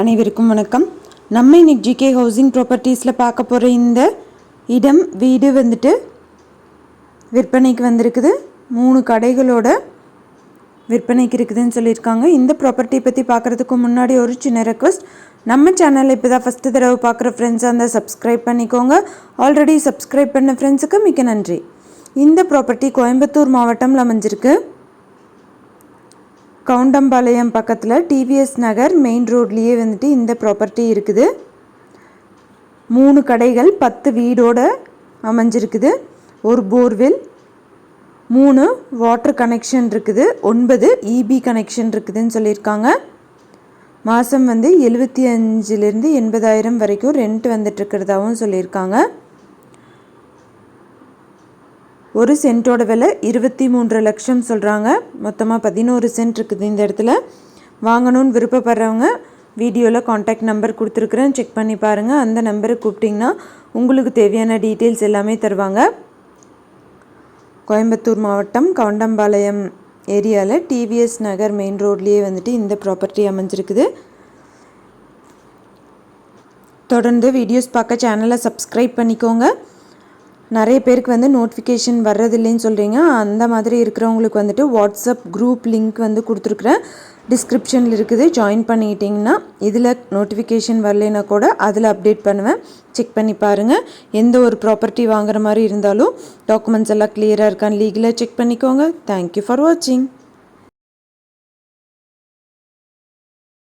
அனைவருக்கும் வணக்கம். நம்ம இன்னைக்கு ஜிகே ஹவுசிங் ப்ராப்பர்ட்டிஸில் பார்க்க போகிற இந்த இடம் வீடு வந்துட்டு விற்பனைக்கு வந்திருக்குது. மூணு கடைகளோட விற்பனைக்கு இருக்குதுன்னு சொல்லியிருக்காங்க. இந்த ப்ராப்பர்ட்டி பற்றி பார்க்குறதுக்கு முன்னாடி ஒரு சின்ன ரெக்வஸ்ட் நம்ம சேனலில் இப்போ தான் ஃபஸ்ட்டு தடவை பார்க்குற ஃப்ரெண்ட்ஸாக இருந்தால் சப்ஸ்கிரைப் பண்ணிக்கோங்க. ஆல்ரெடி சப்ஸ்கிரைப் பண்ண ஃப்ரெண்ட்ஸுக்கு மிக்க நன்றி. இந்த ப்ராப்பர்ட்டி கோயம்புத்தூர் மாவட்டம்ல அமைஞ்சிருக்கு. கவுண்டம்பாளையம் பக்கத்தில் டிவிஎஸ் நகர் மெயின் ரோட்லேயே வந்துட்டு இந்த ப்ராப்பர்ட்டி இருக்குது. மூணு கடைகள் பத்து வீடோடு அமைஞ்சிருக்குது. ஒரு போர்வெல் மூணு வாட்டர் கனெக்ஷன் இருக்குது. ஒன்பது இபி கனெக்ஷன் இருக்குதுன்னு சொல்லியிருக்காங்க. மாதம் வந்து எழுபத்தி அஞ்சுலேருந்து எண்பதாயிரம் வரைக்கும் ரெண்ட் வந்துட்டுருக்கிறதாகவும் சொல்லியிருக்காங்க. ஒரு சென்ட்டோட விலை இருபத்தி மூன்று லட்சம் சொல்கிறாங்க மொத்தமாக பதினோரு சென்ட் இருக்குது இந்த இடத்துல. வாங்கணும்னு விருப்பப்படுறவங்க வீடியோவில் காண்டாக்ட் நம்பர் கொடுத்துருக்குறேன். செக் பண்ணி பாருங்கள் அந்த நம்பரை கூப்பிட்டிங்கன்னா உங்களுக்கு தேவையான டீட்டெயில்ஸ் எல்லாமே தருவாங்க. கோயம்புத்தூர் மாவட்டம் கவுண்டம்பாளையம் ஏரியாவில் டிவிஎஸ் நகர் மெயின் ரோட்லேயே வந்துட்டு இந்த ப்ராப்பர்ட்டி அமைஞ்சிருக்குது. தொடர்ந்து வீடியோஸ் பார்க்க சேனலை சப்ஸ்கிரைப் பண்ணிக்கோங்க. நிறைய பேருக்கு வந்து நோட்டிஃபிகேஷன் வர்றதில்லைன்னு சொல்கிறீங்க அந்த மாதிரி இருக்கிறவங்களுக்கு வந்துட்டு வாட்ஸ்அப் குரூப் லிங்க் வந்து கொடுத்துருக்குறேன். டிஸ்கிரிப்ஷனில் இருக்குது. ஜாயின் பண்ணிக்கிட்டிங்கன்னா இதில் நோட்டிஃபிகேஷன் வரலைன்னா கூட அதில் அப்டேட் பண்ணுவேன். செக் பண்ணி பாருங்கள் எந்த ஒரு ப்ராப்பர்ட்டி வாங்குற மாதிரி இருந்தாலும் டாக்குமெண்ட்ஸ் எல்லாம் கிளியராக இருக்கான்னு லீகலாக செக் பண்ணிக்கோங்க. தேங்க்யூ ஃபார் வாட்சிங்